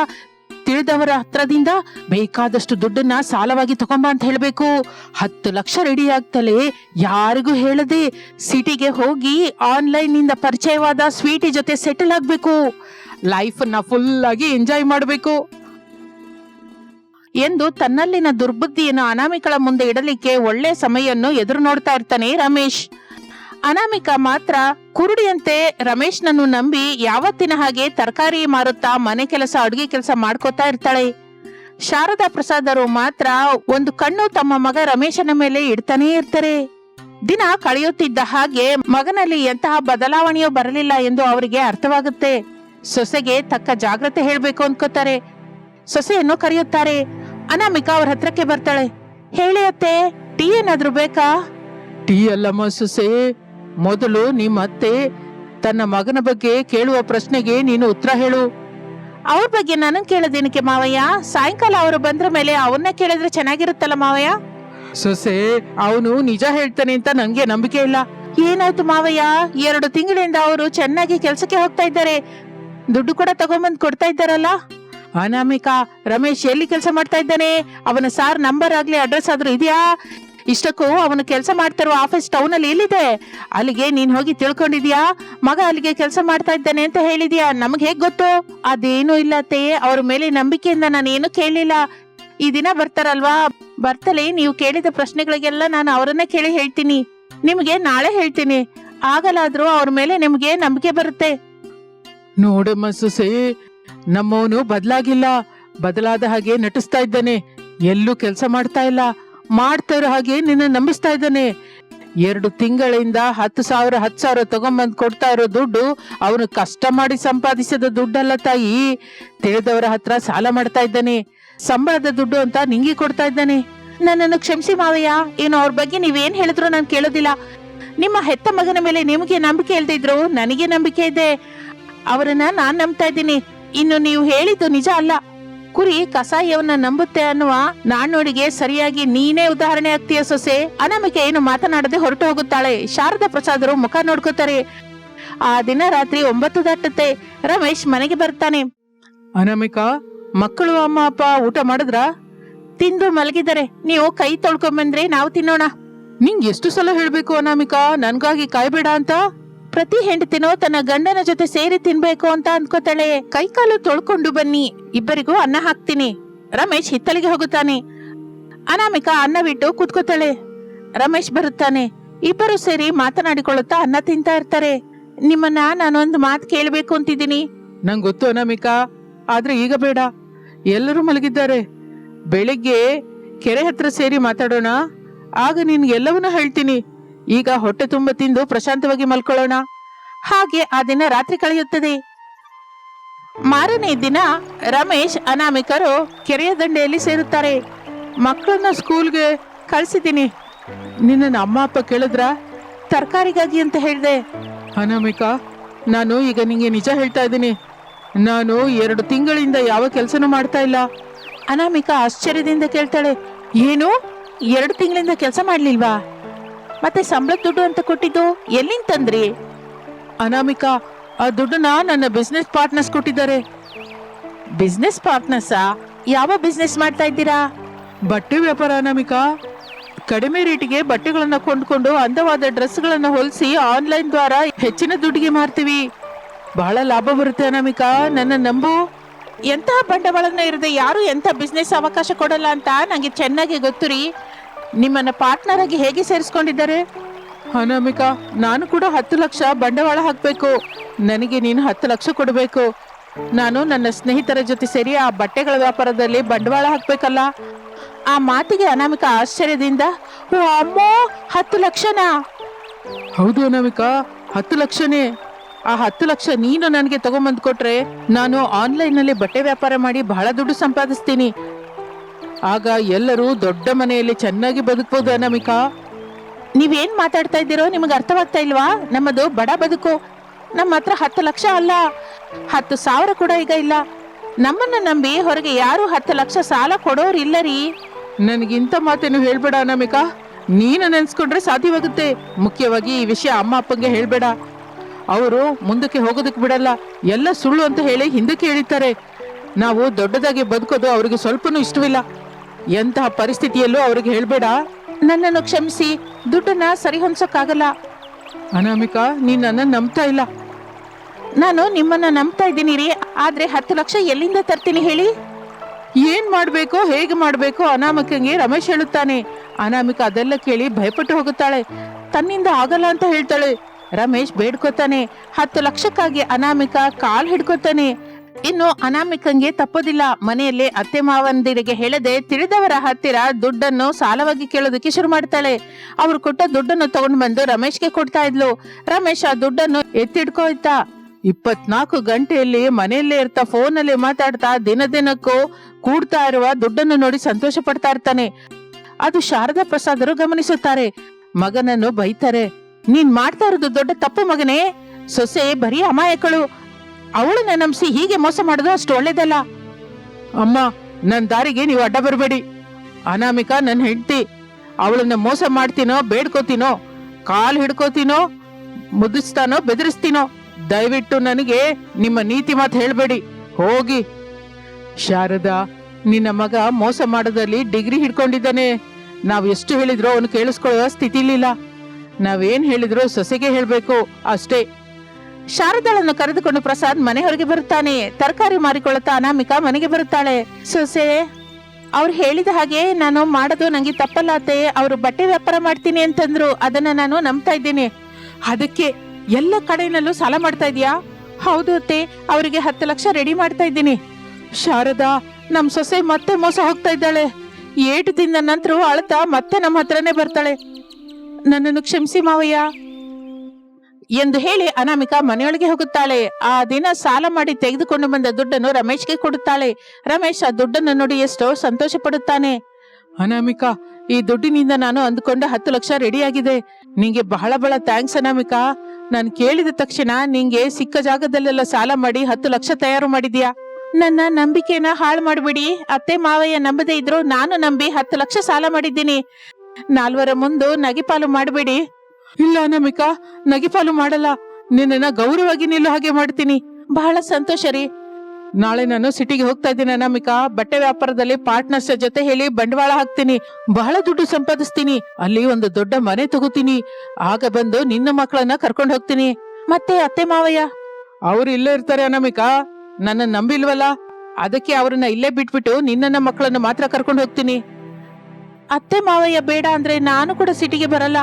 ತಿಳಿದವರ ಹತ್ರದಿಂದ ಬೇಕಾದಷ್ಟು ದುಡ್ಡನ್ನ ಸಾಲವಾಗಿ ತಗೊಂಬ ಅಂತ ಹೇಳಬೇಕು. ಹತ್ತು ಲಕ್ಷ ರೆಡಿ ಆಗ್ತಲೇ ಯಾರಿಗೂ ಹೇಳದೆ ಸಿಟಿಗೆ ಹೋಗಿ ಆನ್ಲೈನ್ನಿಂದ ಪರಿಚಯವಾದ ಸ್ವೀಟಿ ಜೊತೆ ಸೆಟಲ್ ಆಗ್ಬೇಕು. ಲೈಫ್ ಫುಲ್ ಆಗಿ ಎಂಜಾಯ್ ಮಾಡ್ಬೇಕು. ಎಂದು ತನ್ನಲ್ಲಿನ ದುರ್ಬುದ್ಧಿಯನ್ನು ಅನಾಮಿಕಳ ಮುಂದೆ ಇಡಲಿಕ್ಕೆ ಒಳ್ಳೆ ಸಮಯವನ್ನು ಎದುರು ನೋಡ್ತಾ ಇರ್ತಾನೆ ರಮೇಶ್. ಅನಾಮಿಕ ಮಾತ್ರ ಕುರುಡಿಯಂತೆ ರಮೇಶ್ನನ್ನು ನಂಬಿ ಯಾವತ್ತಿನ ಹಾಗೆ ತರಕಾರಿ ಮಾರುತ್ತಾ ಮನೆ ಕೆಲಸ, ಅಡುಗೆ ಕೆಲಸ ಮಾಡ್ಕೋತಾ ಇರ್ತಾಳೆ. ಶಾರದಾ ಪ್ರಸಾದರು ಮಾತ್ರ ಒಂದು ಕಣ್ಣು ತಮ್ಮ ಮಗ ರಮೇಶನ ಮೇಲೆ ಇಡ್ತಾನೇ ಇರ್ತಾರೆ. ದಿನ ಕಳೆಯುತ್ತಿದ್ದ ಹಾಗೆ ಮಗನಲ್ಲಿ ಎಂತಹ ಬದಲಾವಣೆಯೂ ಬರಲಿಲ್ಲ ಎಂದು ಅವರಿಗೆ ಅರ್ಥವಾಗುತ್ತೆ. ಸೊಸೆಗೆ ತಕ್ಕ ಜಾಗ್ರತೆ ಹೇಳಬೇಕು ಅನ್ಕೋತಾರೆ. ಸೊಸೆಯನ್ನು ಕರೆಯುತ್ತಾರೆ ಅನಾಮಿಕಾ ಅವ್ರ ಹತ್ರಕ್ಕೆ ಬರ್ತಾಳೆ. ಹೇಳಿ ಅತ್ತೆ ಟೀ ಏನಾದ್ರೂ ಬೇಕಾ? ಟೀ ಅಲ್ಲಮ್ಮ ಸೊಸೆ ಮೊದಲು ನಿಮ್ಮ ಅತ್ತೆ ತನ್ನ ಮಗನ ಬಗ್ಗೆ ಕೇಳುವ ಪ್ರಶ್ನೆಗೆ ನೀನು ಉತ್ತರ ಹೇಳು. ಅವ್ರ ಬಗ್ಗೆ ನಾನು ಕೇಳೋದೇನಕ್ಕೆ ಮಾವಯ್ಯ? ಸಾಯಂಕಾಲ ಅವರು ಬಂದ್ರ ಮೇಲೆ ಅವನ್ನ ಕೇಳಿದ್ರೆ ಚೆನ್ನಾಗಿರುತ್ತಲ್ಲ ಮಾವಯ್ಯ? ಸೊಸೆ ಅವನು ನಿಜ ಹೇಳ್ತಾನೆ ಅಂತ ನಂಗೆ ನಂಬಿಕೆ ಇಲ್ಲ. ಏನಾಯ್ತು ಮಾವಯ್ಯ? ಎರಡು ತಿಂಗಳಿಂದ ಅವರು ಚೆನ್ನಾಗಿ ಕೆಲ್ಸಕ್ಕೆ ಹೋಗ್ತಾ ಇದ್ದಾರೆ. ದುಡ್ಡು ಕೂಡ ತಗೊಂಬಂದ್ ಕೊಡ್ತಾ ಇದ್ದಾರಲ್ಲ? ಅನಾಮಿಕಾ ರಮೇಶ್ ಎಲ್ಲಿ ಕೆಲಸ ಮಾಡ್ತಾ ಇದ್ದಾನೆ? ಅವನ ಸಾರ್ ನಂಬರ್ ಆಗ್ಲಿ, ಅಡ್ರೆಸ್ ಆದ್ರೂ ಇದೆಯಾ? ಇಷ್ಟಕ್ಕೂ ಅವನು ಕೆಲಸ ಮಾಡ್ತಿರುವ ಆಫೀಸ್ ಟೌನ್ ಅಲ್ಲಿ ಎಲ್ಲಿದೆ? ಅಲ್ಲಿಗೆ ನೀನ್ ಹೋಗಿ ತಿಳ್ಕೊಂಡಿದ್ಯಾ? ಮಗ ಅಲ್ಲಿಗೆ ಕೆಲಸ ಮಾಡ್ತಾ ಇದ್ದಾನೆ ಅಂತ ಹೇಳಿದ್ಯಾ? ನಮ್ಗೆ ಹೇಗ್ ಗೊತ್ತು? ಅದೇನು ಇಲ್ಲ ತೇ ಅವ್ರ ಮೇಲೆ ನಂಬಿಕೆಯಿಂದ ನಾನು ಏನು ಕೇಳಿಲ್ಲ ಈ ದಿನ ಬರ್ತಾರಲ್ವಾ? ಬರ್ತಲೇ ನೀವು ಕೇಳಿದ ಪ್ರಶ್ನೆಗಳಿಗೆಲ್ಲ ನಾನು ಅವರನ್ನೇ ಕೇಳಿ ಹೇಳ್ತೀನಿ. ನಿಮ್ಗೆ ನಾಳೆ ಹೇಳ್ತೀನಿ. ಆಗಲಾದ್ರೂ ಅವ್ರ ಮೇಲೆ ನಿಮ್ಗೆ ನಂಬಿಕೆ ಬರುತ್ತೆ. ನೋಡಮ್ಮ ಸೊಸೆ ನಮ್ಮವನು ಬದಲಾಗಿಲ್ಲ, ಬದಲಾದ ಹಾಗೆ ನಟಿಸ್ತಾ ಇದ್ದಾನೆ. ಎಲ್ಲೂ ಕೆಲಸ ಮಾಡ್ತಾ ಇಲ್ಲ ಮಾಡ್ತಾ ಇರೋ ಹಾಗೆ ನಿನ್ನ ನಂಬಿಸ್ತಾ ಇದ್ದಾನೆ. ಎರಡು ತಿಂಗಳಿಂದ ಹತ್ತು ಸಾವಿರ ಹತ್ತು ಸಾವಿರ ತಗೊಂಬಂದು ಕೊಡ್ತಾ ಇರೋ ದುಡ್ಡು ಅವನು ಕಷ್ಟ ಮಾಡಿ ಸಂಪಾದಿಸಿದ ದುಡ್ಡಲ್ಲ ತಾಯಿ. ತಿಳಿದವರ ಹತ್ರ ಸಾಲ ಮಾಡ್ತಾ ಇದ್ದಾನೆ. ಸಂಬಳದ ದುಡ್ಡು ಅಂತ ನಿಂಗೆ ಕೊಡ್ತಾ ಇದ್ದಾನೆ. ನನ್ನನ್ನು ಕ್ಷಮಿಸಿ ಮಾವಯ್ಯ ಏನು ಅವ್ರ ಬಗ್ಗೆ ನೀವೇನ್ ಹೇಳಿದ್ರು ನಾನು ಕೇಳೋದಿಲ್ಲ. ನಿಮ್ಮ ಹೆತ್ತ ಮಗನ ಮೇಲೆ ನಿಮಗೆ ನಂಬಿಕೆ ಇಲ್ದಿದ್ರು ನನಗೆ ನಂಬಿಕೆ ಇದೆ. ಅವರನ್ನ ನಾನ್ ನಂಬ್ತಾ ಇದ್ದೀನಿ. ಇನ್ನು ನೀವು ಹೇಳಿದ್ದು ನಿಜ ಅಲ್ಲ. ಕುರಿ ಕಸಾಯವನ್ನ ನಂಬುತ್ತೆ ಅನ್ನುವ ನಾಣ್ಣುಡಿಗೆ ಸರಿಯಾಗಿ ನೀನೇ ಉದಾಹರಣೆ ಆಗ್ತೀಯ ಸೊಸೆ? ಅನಾಮಿಕೆ ಏನು ಮಾತನಾಡದೆ ಹೊರಟು ಹೋಗುತ್ತಾಳೆ. ಶಾರದಾ ಪ್ರಸಾದರು ಮುಖ ನೋಡ್ಕೋತಾರೆ. ಆ ದಿನ ರಾತ್ರಿ ಒಂಬತ್ತು ದಾಟುತ್ತೆ. ರಮೇಶ್ ಮನೆಗೆ ಬರ್ತಾನೆ. ಅನಾಮಿಕಾ ಮಕ್ಕಳು ಅಮ್ಮ ಅಪ್ಪ ಊಟ ಮಾಡಿದ್ರಾ? ತಿಂದು ಮಲಗಿದರೆ ನೀವು ಕೈ ತೊಳ್ಕೊಂಬಂದ್ರೆ ನಾವು ತಿನ್ನೋಣ. ನಿಂಗೆ ಎಷ್ಟು ಸಲ ಹೇಳ್ಬೇಕು ಅನಾಮಿಕಾ? ನನ್ಗಾಗಿ ಕಾಯ್ಬೇಡ ಅಂತ? ಪ್ರತಿ ಹೆಂಡತಿನೋ ತನ್ನ ಗಂಡನ ಜೊತೆ ಸೇರಿ ತಿನ್ಬೇಕು ಅಂತ ಅಂದ್ಕೋತಾಳೆ. ಕೈಕಾಲು ತೊಳ್ಕೊಂಡು ಬನ್ನಿ. ಇಬ್ಬರಿಗೂ ಅನ್ನ ಹಾಕ್ತೀನಿ. ರಮೇಶ್ ಹಿತ್ತಲಿಗೆ ಹೋಗುತ್ತಾನೆ. ಅನಾಮಿಕಾ ಅನ್ನ ಬಿಟ್ಟು ಕೂತ್ಕೋತಾಳೆ. ರಮೇಶ್ ಬರುತ್ತಾನೆ. ಇಬ್ಬರು ಸೇರಿ ಮಾತನಾಡಿಕೊಳ್ಳುತ್ತಾ ಅನ್ನ ತಿಂತಾ ಇರ್ತಾರೆ. ನಿಮ್ಮನ್ನ ನಾನೊಂದು ಮಾತು ಕೇಳಬೇಕು ಅಂತಿದ್ದೀನಿ. ನಂಗ್ ಗೊತ್ತು ಅನಾಮಿಕಾ, ಆದ್ರೆ ಈಗ ಬೇಡ. ಎಲ್ಲರೂ ಮಲಗಿದ್ದಾರೆ. ಬೆಳಿಗ್ಗೆ ಕೆರೆ ಹತ್ರ ಸೇರಿ ಮಾತಾಡೋಣ. ಆಗ ನಿನ್ ಎಲ್ಲವನ್ನೂ ಹೇಳ್ತೀನಿ. ಈಗ ಹೊಟ್ಟೆ ತುಂಬ ತಿಂದು ಪ್ರಶಾಂತವಾಗಿ ಮಲ್ಕೊಳ್ಳೋಣ. ಹಾಗೆ ಆ ದಿನ ರಾತ್ರಿ ಕಳೆಯುತ್ತದೆ. ಮಾರನೇ ದಿನ ರಮೇಶ್, ಅನಾಮಿಕರು ಕೆರೆಯ ದಂಡೆಯಲ್ಲಿ ಸೇರುತ್ತಾರೆ. ಮಕ್ಕಳನ್ನ ಸ್ಕೂಲ್ಗೆ ಕಳಿಸಿದ್ದೀನಿ. ನಿನ್ನ ಅಮ್ಮ ಅಪ್ಪ ಕೇಳಿದ್ರ? ತರಕಾರಿಗಾಗಿ ಅಂತ ಹೇಳಿದೆ. ಅನಾಮಿಕಾ, ನಾನು ಈಗ ನಿಂಗೆ ನಿಜ ಹೇಳ್ತಾ ಇದ್ದೀನಿ. ನಾನು ಎರಡು ತಿಂಗಳಿಂದ ಯಾವ ಕೆಲಸನೂ ಮಾಡ್ತಾ ಇಲ್ಲ. ಅನಾಮಿಕಾ ಆಶ್ಚರ್ಯದಿಂದ ಕೇಳ್ತಾಳೆ, ಏನು? ಎರಡು ತಿಂಗಳಿಂದ ಕೆಲಸ ಮಾಡ್ಲಿಲ್ವಾ? ಮತ್ತೆ ಸಂಬಳದ ದುಡ್ಡು ಅಂತ ಕೊಟ್ಟಿದ್ದು ಎಲ್ಲಿಂದ ತಂದ್ರಿ? ಅನಾಮಿಕಾ ಆ ದುಡ್ಡನ್ನ ನನ್ನ ಬಿಸ್ನೆಸ್ ಪಾರ್ಟ್ನರ್ಸ್ ಕೊಟ್ಟಿದ್ದಾರೆ. ಬಿಸ್ನೆಸ್ ಪಾರ್ಟ್ನರ್ಸಾ ಯಾವ ಬಿಸ್ನೆಸ್ ಮಾಡ್ತಾ ಇದ್ದೀರಾ? ಬಟ್ಟೆ ವ್ಯಾಪಾರ ಅನಾಮಿಕಾ. ಕಡಿಮೆ ರೇಟಿಗೆ ಬಟ್ಟೆಗಳನ್ನ ಕೊಂಡ್ಕೊಂಡು ಅಂದವಾದ ಡ್ರೆಸ್ಗಳನ್ನ ಹೊಲಿಸಿ ಆನ್ಲೈನ್ ದ್ವಾರ ಹೆಚ್ಚಿನ ದುಡ್ಡಿಗೆ ಮಾರ್ತೀವಿ. ಬಹಳ ಲಾಭ ಬರುತ್ತೆ ಅನಾಮಿಕಾ ನನ್ನ ನಂಬು. ಎಂತಹ ಬಂಡವಾಳನ ಇರದೆ ಯಾರು ಎಂತ ಬಿಸ್ನೆಸ್ ಅವಕಾಶ ಕೊಡಲ್ಲ ಅಂತ ನಂಗೆ ಚೆನ್ನಾಗಿ ಗೊತ್ತು ರೀ. ನಿಮ್ಮನ್ನ ಪಾರ್ಟ್ನರ್ ಆಗಿ ಹೇಗೆ ಸೇರಿಸ್ಕೊಂಡಿದ್ದಾರೆ? ಅನಾಮಿಕಾ ನಾನು ಕೂಡ ಹತ್ತು ಲಕ್ಷ ಬಂಡವಾಳ ಹಾಕ್ಬೇಕು. ನನಗೆ ನೀನು ಹತ್ತು ಲಕ್ಷ ಕೊಡಬೇಕು. ನಾನು ನನ್ನ ಸ್ನೇಹಿತರ ಜೊತೆ ಸೇರಿ ಆ ಬಟ್ಟೆಗಳ ವ್ಯಾಪಾರದಲ್ಲಿ ಬಂಡವಾಳ ಹಾಕ್ಬೇಕಲ್ಲ? ಆ ಮಾತಿಗೆ ಅನಾಮಿಕಾ ಆಶ್ಚರ್ಯದಿಂದ ಓ ಅಮ್ಮೋ ಹತ್ತು ಲಕ್ಷನಾ? ಹೌದು ಅನಾಮಿಕಾ ಹತ್ತು ಲಕ್ಷನೇ. ಆ ಹತ್ತು ಲಕ್ಷ ನೀನು ನನಗೆ ತಗೊಂಬಂದು ಕೊಟ್ರೆ ನಾನು ಆನ್ಲೈನ್ನಲ್ಲಿ ಬಟ್ಟೆ ವ್ಯಾಪಾರ ಮಾಡಿ ಬಹಳ ದುಡ್ಡು ಸಂಪಾದಿಸ್ತೀನಿ. ಆಗ ಎಲ್ಲರೂ ದೊಡ್ಡ ಮನೆಯಲ್ಲಿ ಚೆನ್ನಾಗಿ ಬದುಕಬಹುದು ಅನಾಮಿಕಾ. ನೀವೇನ್ ಮಾತಾಡ್ತಾ ಇದ್ದೀರೋ ನಿಮಗೆ ಅರ್ಥವಾಗ್ತಾ ಇಲ್ವಾ? ನಮ್ಮದು ಬಡ ಬದುಕು. ನಮ್ಮ ಹತ್ರ ಹತ್ತು ಲಕ್ಷ ಅಲ್ಲ. ಹತ್ತು ಸಾವಿರ ಕೂಡ ಈಗ ಇಲ್ಲ. ನಮ್ಮನ್ನ ನಂಬಿ ಹೊರಗೆ ಯಾರು ಹತ್ತು ಲಕ್ಷ ಸಾಲ ಕೊಡೋರು ಇಲ್ಲ ರೀ. ನನಗಿಂತ ಮಾತೇನು ಹೇಳ್ಬೇಡ ಅನಾಮಿಕಾ. ನೀನು ನೆನ್ಸ್ಕೊಂಡ್ರೆ ಸಾಧ್ಯವಾಗುತ್ತೆ. ಮುಖ್ಯವಾಗಿ ಈ ವಿಷಯ ಅಮ್ಮ ಅಪ್ಪಂಗೆ ಹೇಳ್ಬೇಡ. ಅವರು ಮುಂದಕ್ಕೆ ಹೋಗೋದಕ್ಕೆ ಬಿಡಲ್ಲ. ಎಲ್ಲ ಸುಳ್ಳು ಅಂತ ಹೇಳಿ ಹಿಂದಕ್ಕೆ ಹೇಳಿದ್ದಾರೆ ನಾವು ದೊಡ್ಡದಾಗಿ ಬದುಕೋದು ಅವ್ರಿಗೆ ಸ್ವಲ್ಪನೂ ಇಷ್ಟವಿಲ್ಲ. ಎಂತಹ ಪರಿಸ್ಥಿತಿಯಲ್ಲೂ ಅವ್ರಿಗೆ ಹೇಳ್ಬೇಡ. ನನ್ನನ್ನು ಕ್ಷಮಿಸಿ, ದುಡ್ಡನ್ನ ಸರಿ ಹೊಂದ್ಸೋಕ್ಕಾಗಲ್ಲ ಅನಾಮಿಕಾ, ನೀನ್ ನನ್ನ ನಂಬ್ತಾ ಇಲ್ಲ. ನಾನು ನಿಮ್ಮನ್ನ ನಂಬ್ತಾ ಇದ್ದೀನಿ ರೀ ಆದ್ರೆ ಹತ್ತು ಲಕ್ಷ ಎಲ್ಲಿಂದ ತರ್ತೀನಿ ಹೇಳಿ? ಏನ್ ಮಾಡ್ಬೇಕು, ಹೇಗೆ ಮಾಡ್ಬೇಕು ಅನಾಮಿಕಂಗೆ ರಮೇಶ್ ಹೇಳುತ್ತಾನೆ. ಅನಾಮಿಕ ಅದೆಲ್ಲ ಕೇಳಿ ಭಯಪಟ್ಟು ಹೋಗುತ್ತಾಳೆ. ತನ್ನಿಂದ ಆಗಲ್ಲ ಅಂತ ಹೇಳ್ತಾಳೆ. ರಮೇಶ್ ಬೇಡ್ಕೋತಾನೆ. ಹತ್ತು ಲಕ್ಷಕ್ಕಾಗಿ ಅನಾಮಿಕ ಕಾಲ್ ಹಿಡ್ಕೋತಾನೆ. ಇನ್ನು ಅನಾಮಿಕಂಗೆ ತಪ್ಪೋದಿಲ್ಲ. ಮನೆಯಲ್ಲಿ ಅತ್ತೆ ಮಾವಂದಿರಿಗೆ ಹೇಳದೆ ತಿಳಿದವರ ಹತ್ತಿರ ದುಡ್ಡನ್ನು ಸಾಲವಾಗಿ ಕೇಳೋದಕ್ಕೆ ಶುರು ಮಾಡ್ತಾಳೆ. ಅವ್ರು ಕೊಟ್ಟ ದುಡ್ಡನ್ನು ತಗೊಂಡು ಬಂದು ರಮೇಶ್ಗೆ ಕೊಡ್ತಾ ಇದ್ಲು. ರಮೇಶ್ ಆ ದುಡ್ಡನ್ನು ಎತ್ತಿಡ್ಕೋ ಇದ್ದ ಇಪ್ಪತ್ನಾಲ್ಕು ಗಂಟೆಯಲ್ಲಿ ಮನೆಯಲ್ಲೇ ಇರ್ತಾ ಫೋನಲ್ಲಿ ಮಾತಾಡ್ತಾ ದಿನ ದಿನಕ್ಕೂ ಕೂಡ್ತಾ ಇರುವ ದುಡ್ಡನ್ನು ನೋಡಿ ಸಂತೋಷ ಪಡ್ತಾ ಇರ್ತಾನೆ. ಅದು ಶಾರದಾ ಪ್ರಸಾದರು ಗಮನಿಸುತ್ತಾರೆ. ಮಗನನ್ನು ಬೈತಾರೆ. ನೀನ್ ಮಾಡ್ತಾ ಇರೋದು ದೊಡ್ಡ ತಪ್ಪು ಮಗನೇ. ಸೊಸೆ ಬರೀ ಅಮಾಯಕಳು. ಅವಳನ್ನ ನಂಬಿಸಿ ಹೀಗೆ ಮೋಸ ಮಾಡೋದು ಅಷ್ಟು ಒಳ್ಳೇದಲ್ಲ ಅಮ್ಮ ನನ್ನ ದಾರಿಗೆ ನೀವು ಅಡ್ಡ ಬರಬೇಡಿ. ಅನಾಮಿಕಾ ನನ್ನ ಹೆಂಡತಿ, ಅವಳನ್ನ ಮೋಸ ಮಾಡ್ತೀನೋ, ಬೇಡ್ಕೋತೀನೋ, ಕಾಲ್ ಹಿಡ್ಕೋತೀನೋ, ಮುದಿಸ್ತಾನೋ, ಬೆದರಿಸ್ತೀನೋ, ದಯವಿಟ್ಟು ನನಗೆ ನಿಮ್ಮ ನೀತಿ ಮಾತು ಹೇಳಬೇಡಿ. ಹೋಗಿ. ಶಾರದಾ, ನಿನ್ನ ಮಗ ಮೋಸ ಮಾಡೋದಲ್ಲಿ ಡಿಗ್ರಿ ಹಿಡ್ಕೊಂಡಿದ್ದಾನೆ. ನಾವು ಎಷ್ಟು ಹೇಳಿದ್ರು ಅವನು ಕೇಳಿಸ್ಕೊಳ್ಳೋ ಸ್ಥಿತಿಲಿಲ್ಲ. ನಾವೇನ್ ಹೇಳಿದ್ರು ಸೊಸೆಗೆ ಹೇಳಬೇಕು, ಅಷ್ಟೇ. ಶಾರದಾಳನ್ನು ಕರೆದುಕೊಂಡು ಪ್ರಸಾದ್ ಮನೆ ಹೊರಗೆ ಬರುತ್ತಾನೆ. ತರಕಾರಿ ಮಾರಿಕೊಳ್ಳುತ್ತಾ ಅನಾಮಿಕಾ ಮನೆಗೆ ಬರುತ್ತಾಳೆ. ಸೊಸೆ, ಅವ್ರು ಹೇಳಿದ ಹಾಗೆ ನಾನು ಮಾಡೋದು ನಂಗೆ ತಪ್ಪಲ್ಲ ಅತ್ತೆ ಅವರು ಬಟ್ಟೆ ವ್ಯಾಪಾರ ಮಾಡ್ತೀನಿ ಅಂತಂದ್ರು. ಅದನ್ನ ನಾನು ನಂಬ್ತಾ ಇದ್ದೀನಿ. ಅದಕ್ಕೆ ಎಲ್ಲ ಕಡೆನಲ್ಲೂ ಸಾಲ ಮಾಡ್ತಾ ಇದೀಯಾ ಹೌದು ಅತ್ತೆ, ಅವರಿಗೆ ಹತ್ತು ಲಕ್ಷ ರೆಡಿ ಮಾಡ್ತಾ ಇದ್ದೀನಿ. ಶಾರದಾ ನಮ್ಮ ಸೊಸೆ ಮತ್ತೆ ಮೋಸ ಹೋಗ್ತಾ ಇದ್ದಾಳೆ. ಏಟು ದಿನದ ನಂತರ ಅಳ್ತಾ ಮತ್ತೆ ನಮ್ಮ ಹತ್ರನೇ ಬರ್ತಾಳೆ. ನನ್ನನ್ನು ಕ್ಷಮಿಸಿ ಮಾವಯ್ಯ. ಎಂದು ಹೇಳಿ ಅನಾಮಿಕಾ ಮನೆಯೊಳಗೆ ಹೋಗುತ್ತಾಳೆ. ಆ ದಿನ ಸಾಲ ಮಾಡಿ ತೆಗೆದುಕೊಂಡು ಬಂದ ದುಡ್ಡನ್ನು ರಮೇಶ್ಗೆ ಕೊಡುತ್ತಾಳೆ. ರಮೇಶ್ ಆ ದುಡ್ಡನ್ನು ನೋಡಿ ಎಷ್ಟೋ ಸಂತೋಷ ಪಡುತ್ತಾನೆ ಅನಾಮಿಕಾ, ಈ ದುಡ್ಡಿನಿಂದ ನಾನು ಅಂದುಕೊಂಡ ಹತ್ತು ಲಕ್ಷ ರೆಡಿ ಆಗಿದೆ ನಿಂಗೆ ಬಹಳ ಬಹಳ ಥ್ಯಾಂಕ್ಸ್ ಅನಾಮಿಕಾ. ನಾನು ಕೇಳಿದ ತಕ್ಷಣ ನಿಂಗೆ ಸಿಕ್ಕ ಜಾಗದಲ್ಲೆಲ್ಲ ಸಾಲ ಮಾಡಿ ಹತ್ತು ಲಕ್ಷ ತಯಾರು ಮಾಡಿದ್ಯಾ? ನನ್ನ ನಂಬಿಕೆನ ಹಾಳು ಮಾಡಬೇಡಿ. ಅತ್ತೆ ಮಾವಯ್ಯ ನಂಬದೇ ಇದ್ರು ನಾನು ನಂಬಿ ಹತ್ತು ಲಕ್ಷ ಸಾಲ ಮಾಡಿದ್ದೀನಿ. ನಾಲ್ವರ ಮುಂದೆ ನಗಿಪಾಲು ಮಾಡಬೇಡಿ. ಇಲ್ಲ ಅನಾಮಿಕಾ ನಗಿಪಾಲು ಮಾಡಲ್ಲ. ನಿನ್ನ ಗೌರವವಾಗಿ ನಿಲ್ಲೋ ಹಾಗೆ ಮಾಡ್ತೀನಿ. ಬಹಳ ಸಂತೋಷ ರೀ. ನಾಳೆ ನಾನು ಸಿಟಿಗೆ ಹೋಗ್ತಾ ಇದ್ದೀನಿ ಅನಾಮಿಕಾ. ಬಟ್ಟೆ ವ್ಯಾಪಾರದಲ್ಲಿ ಪಾರ್ಟ್ನರ್ಸ್ ಜೊತೆ ಹೇಳಿ ಬಂಡವಾಳ ಹಾಕ್ತೀನಿ. ಬಹಳ ದುಡ್ಡು ಸಂಪಾದಿಸ್ತೀನಿ. ಅಲ್ಲಿ ಒಂದು ದೊಡ್ಡ ಮನೆ ತಗೋತೀನಿ. ಆಗ ಬಂದು ನಿನ್ನ ಮಕ್ಕಳನ್ನ ಕರ್ಕೊಂಡು ಹೋಗ್ತೀನಿ. ಮತ್ತೆ ಅತ್ತೆ ಮಾವಯ್ಯ? ಅವ್ರು ಇಲ್ಲೇ ಇರ್ತಾರೆ ಅನಾಮಿಕಾ. ನನ್ನ ನಂಬಿಲ್ವಲ್ಲ? ಅದಕ್ಕೆ ಅವ್ರನ್ನ ಇಲ್ಲೇ ಬಿಟ್ಬಿಟ್ಟು ನಿನ್ನ ಮಕ್ಕಳನ್ನ ಮಾತ್ರ ಕರ್ಕೊಂಡು ಹೋಗ್ತೀನಿ. ಅತ್ತೆ ಮಾವಯ್ಯ ಬೇಡ ಅಂದ್ರೆ ನಾನು ಕೂಡ ಸಿಟಿಗೆ ಬರಲ್ಲ.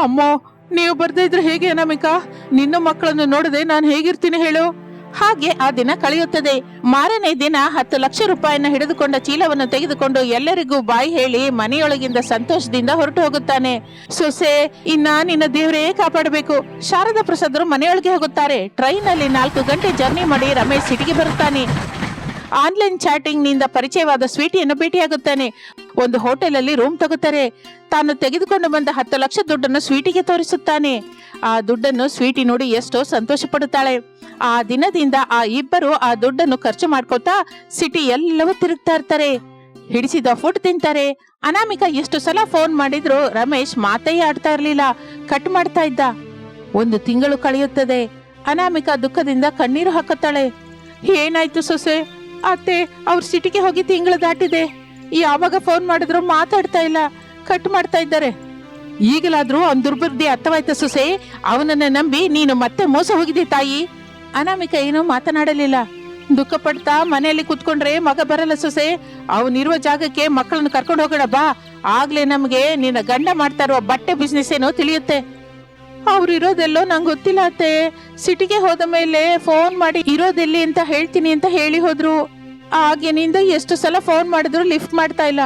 ಅಮ್ಮೋ, ನೀವು ಬರ್ದೇ ಇದ್ರೆ ಹೇಗೆ ಅನಾಮಿಕಾ? ನಿನ್ನ ಮಕ್ಕಳನ್ನು ನೋಡದೆ ನಾನು ಹೇಗಿರ್ತೀನಿ ಹೇಳು? ಹಾಗೆ ಆ ದಿನ ಕಳೆಯುತ್ತದೆ. ಮಾರನೇ ದಿನ ಹತ್ತು ಲಕ್ಷ ರೂಪಾಯಿಯನ್ನು ಹಿಡಿದುಕೊಂಡ ಚೀಲವನ್ನು ತೆಗೆದುಕೊಂಡು ಎಲ್ಲರಿಗೂ ಬಾಯಿ ಹೇಳಿ ಮನೆಯೊಳಗಿಂದ ಸಂತೋಷದಿಂದ ಹೊರಟು ಹೋಗುತ್ತಾನೆ. ಸೊಸೆ, ಇನ್ನ ನಿನ್ನ ದೇವರೇ ಕಾಪಾಡಬೇಕು. ಶಾರದಾ ಪ್ರಸಾದರು ಮನೆಯೊಳಗೆ ಹೋಗುತ್ತಾರೆ. ಟ್ರೈನ್ನಲ್ಲಿ ನಾಲ್ಕು ಗಂಟೆ ಜರ್ನಿ ಮಾಡಿ ರಮೇಶ್ ಸಿಟಿಗೆ ಬರುತ್ತಾನೆ. ಆನ್ಲೈನ್ ಚಾಟಿಂಗ್ನಿಂದ ಪರಿಚಯವಾದ ಸ್ವೀಟಿಯನ್ನು ಭೇಟಿಯಾಗುತ್ತಾನೆ. ಒಂದು ಹೋಟೆಲ್ ಅಲ್ಲಿ ರೂಮ್ ತಗುತ್ತಾರೆ. ತಾನು ತೆಗೆದುಕೊಂಡು ಬಂದ ಹತ್ತು ಲಕ್ಷ ದುಡ್ಡನ್ನು ಸ್ವೀಟಿಗೆ ತೋರಿಸುತ್ತಾನೆ. ಆ ದುಡ್ಡನ್ನು ಸ್ವೀಟಿ ನೋಡಿ ಎಷ್ಟೋ ಸಂತೋಷ ಪಡುತ್ತಾಳೆ ಆ ದಿನದಿಂದ ಆ ಇಬ್ಬರು ಆ ದುಡ್ಡನ್ನು ಖರ್ಚು ಮಾಡ್ಕೋತಾ ಸಿಟಿ ಎಲ್ಲವೂ ತಿರುಗ್ತಾ ಇರ್ತಾರೆ. ಹಿಡಿಸಿದ ಫುಡ್ ತಿಂತಾರೆ. ಅನಾಮಿಕಾ ಎಷ್ಟು ಸಲ ಫೋನ್ ಮಾಡಿದ್ರು ರಮೇಶ್ ಮಾತೇ ಆಡ್ತಾ ಇರ್ಲಿಲ್ಲ. ಕಟ್ ಮಾಡ್ತಾ ಇದ್ದ. ಒಂದು ತಿಂಗಳು ಕಳೆಯುತ್ತದೆ. ಅನಾಮಿಕಾ ದುಃಖದಿಂದ ಕಣ್ಣೀರು ಹಾಕುತ್ತಾಳೆ. ಏನಾಯ್ತು ಸೊಸೆ? ಅತ್ತೆ, ಅವ್ರ ಸಿಟಿಗೆ ಹೋಗಿ ತಿಂಗಳು ದಾಟಿದೆ. ಯಾವಾಗ ಫೋನ್ ಮಾಡಿದ್ರು ಮಾತಾಡ್ತಾ ಇಲ್ಲ. ಕಟ್ ಮಾಡ್ತಾ ಇದ್ದಾರೆ. ಈಗಲಾದ್ರೂ ಅವ್ನ ದುರ್ಬುದ್ಧಿ ಅರ್ಥವಾಯ್ತ ಸೊಸೆ. ಅವನನ್ನ ನಂಬಿ ನೀನು ಮತ್ತೆ ಮೋಸ ಹೋಗಿದ್ದೆ ತಾಯಿ. ಅನಾಮಿಕ ಏನೂ ಮಾತನಾಡಲಿಲ್ಲ. ದುಃಖ ಪಡ್ತಾ ಮನೆಯಲ್ಲಿ ಕುತ್ಕೊಂಡ್ರೆ ಮಗ ಬರಲ್ಲ ಸೊಸೆ. ಅವನಿರುವ ಜಾಗಕ್ಕೆ ಮಕ್ಕಳನ್ನು ಕರ್ಕೊಂಡು ಹೋಗೋಣ ಬಾ. ಆಗ್ಲೇ ನಮ್ಗೆ ನಿನ್ನ ಗಂಡ ಮಾಡ್ತಾ ಇರುವ ಬಟ್ಟೆ ಬಿಸ್ನೆಸ್ ಏನೋ ತಿಳಿಯುತ್ತೆ. ಅವ್ರು ಇರೋದೆಲ್ಲೋ ನಂಗೆ ಗೊತ್ತಿಲ್ಲ ಅತ್ತೆ. ಸಿಟಿಗೆ ಹೋದ ಮೇಲೆ ಫೋನ್ ಮಾಡಿ, ಇರೋದೆಲ್ಲಿ? ಅಂತ ಹೇಳ್ತೀನಿ ಅಂತ ಹೇಳಿ ಹೋದ್ರು. ಆಗಿನಿಂದ ಎಷ್ಟು ಸಲ ಫೋನ್ ಮಾಡಿದ್ರು ಲಿಫ್ಟ್ ಮಾಡ್ತಾ ಇಲ್ಲ.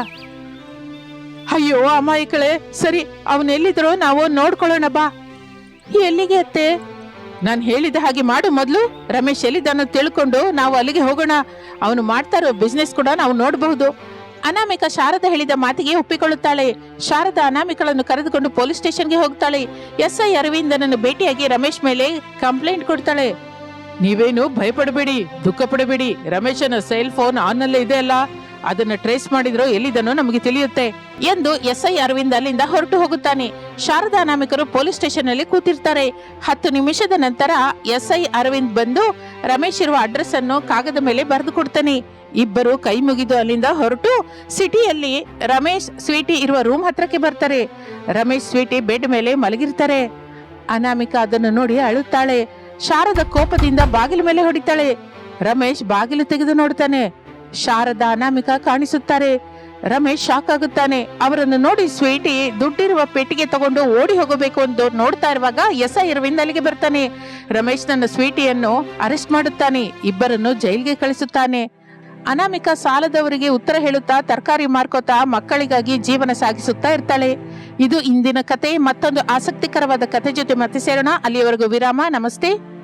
ಅಯ್ಯೋ, ಅಮಾಯಿಕಳೆ, ಸರಿ ಅವನೆಲ್ಲಿದ್ರೋ ನಾವು ನೋಡ್ಕೊಳ್ಳೋಣ ಬಾ. ಎಲ್ಲಿಗೆ ಅತ್ತೆ? ನಾನು ಹೇಳಿದ ಹಾಗೆ ಮಾಡು ಮೊದಲು. ರಮೇಶ್ ಎಲ್ಲಿದ್ದಾನೋ ತಿಳ್ಕೊಂಡು ನಾವು ಅಲ್ಲಿಗೆ ಹೋಗೋಣ. ಅವನು ಮಾಡ್ತಾ ಇರೋ ಬಿಸ್ನೆಸ್ ಕೂಡ ನಾವು ನೋಡಬಹುದು. ಅನಾಮಿಕ ಶಾರದ ಹೇಳಿದ ಮಾತಿಗೆ ಒಪ್ಪಿಕೊಳ್ಳುತ್ತಾಳೆ. ಶಾರದಾ ಅನಾಮಿಕಳನ್ನು ಕರೆದುಕೊಂಡು ಪೊಲೀಸ್ ಸ್ಟೇಷನ್ಗೆ ಹೋಗ್ತಾಳೆ. ಎಸ್ ಐ ಅರವಿಂದನನ್ನು ಭೇಟಿಯಾಗಿ ರಮೇಶ್ ಮೇಲೆ ಕಂಪ್ಲೇಂಟ್ ಕೊಡ್ತಾಳೆ. ನೀವೇನು ಭಯಪಡಬೇಡಿ ದುಃಖ ಪಡಬೇಡಿ ರಮೇಶನ ಸೆಲ್ ಫೋನ್ ಆನ್ ಅಲ್ಲೇ ಇದೆ ಅಲ್ಲ? ಅದನ್ನ ಟ್ರೇಸ್ ಮಾಡಿದ್ರು ಎಲ್ಲಿದನೋ ನಮಗೆ ತಿಳಿಯುತ್ತೆ ಎಂದು ಎಸ್ ಐ ಅರವಿಂದ್ ಅಲ್ಲಿಂದ ಹೊರಟು ಹೋಗುತ್ತಾನೆ. ಶಾರದಾ ನಾಮಿಕರು ಪೊಲೀಸ್ ಸ್ಟೇಷನ್ ಅಲ್ಲಿ ಕೂತಿರ್ತಾರೆ. ಹತ್ತು ನಿಮಿಷದ ನಂತರ ಎಸ್ ಐ ಅರವಿಂದ್ ಬಂದು ರಮೇಶ್ ಇರುವ ಅಡ್ರೆಸ್ ಅನ್ನು ಕಾಗದ ಮೇಲೆ ಬರೆದು ಕೊಡ್ತಾನೆ. ಇಬ್ಬರು ಕೈ ಮುಗಿದು ಅಲ್ಲಿಂದ ಹೊರಟು ಸಿಟಿಯಲ್ಲಿ ರಮೇಶ್ ಸ್ವೀಟಿ ಇರುವ ರೂಮ್ ಹತ್ರಕ್ಕೆ ಬರ್ತಾರೆ. ರಮೇಶ್ ಸ್ವೀಟಿ ಬೆಡ್ ಮೇಲೆ ಮಲಗಿರ್ತಾರೆ. ಅನಾಮಿಕಾ ಅದನ್ನು ನೋಡಿ ಅಳುತ್ತಾಳೆ. ಶಾರದ ಕೋಪದಿಂದ ಬಾಗಿಲು ಮೇಲೆ ಹೊಡಿತಾಳೆ. ರಮೇಶ್ ಬಾಗಿಲು ತೆಗೆದು ನೋಡ್ತಾನೆ. ಶಾರದ ಅನಾಮಿಕ ಕಾಣಿಸುತ್ತಾರೆ. ರಮೇಶ್ ಶಾಕ್ ಆಗುತ್ತಾನೆ. ಅವರನ್ನು ನೋಡಿ ಸ್ವೀಟಿ ದುಡ್ಡಿರುವ ಪೆಟ್ಟಿಗೆ ತಗೊಂಡು ಓಡಿ ಹೋಗಬೇಕು ಎಂದು ನೋಡ್ತಾ ಇರುವಾಗ ಎಸ್ ಐ ಅಲ್ಲಿಗೆ ಬರ್ತಾನೆ. ರಮೇಶ್ ನನ್ನ ಸ್ವೀಟಿಯನ್ನು ಅರೆಸ್ಟ್ ಮಾಡುತ್ತಾನೆ. ಇಬ್ಬರನ್ನು ಜೈಲ್ಗೆ ಕಳಿಸುತ್ತಾನೆ. ಅನಾಮಿಕ ಸಾಲದವರಿಗೆ ಉತ್ತರ ಹೇಳುತ್ತಾ ತರಕಾರಿ ಮಾರ್ಕೋತಾ ಮಕ್ಕಳಿಗಾಗಿ ಜೀವನ ಸಾಗಿಸುತ್ತಾ ಇರ್ತಾಳೆ. ಇದು ಇಂದಿನ ಕತೆ. ಮತ್ತೊಂದು ಆಸಕ್ತಿಕರವಾದ ಕತೆ ಜೊತೆ ಮತ್ತೆ ಸೇರೋಣ. ಅಲ್ಲಿಯವರೆಗೂ ವಿರಾಮ. ನಮಸ್ತೆ.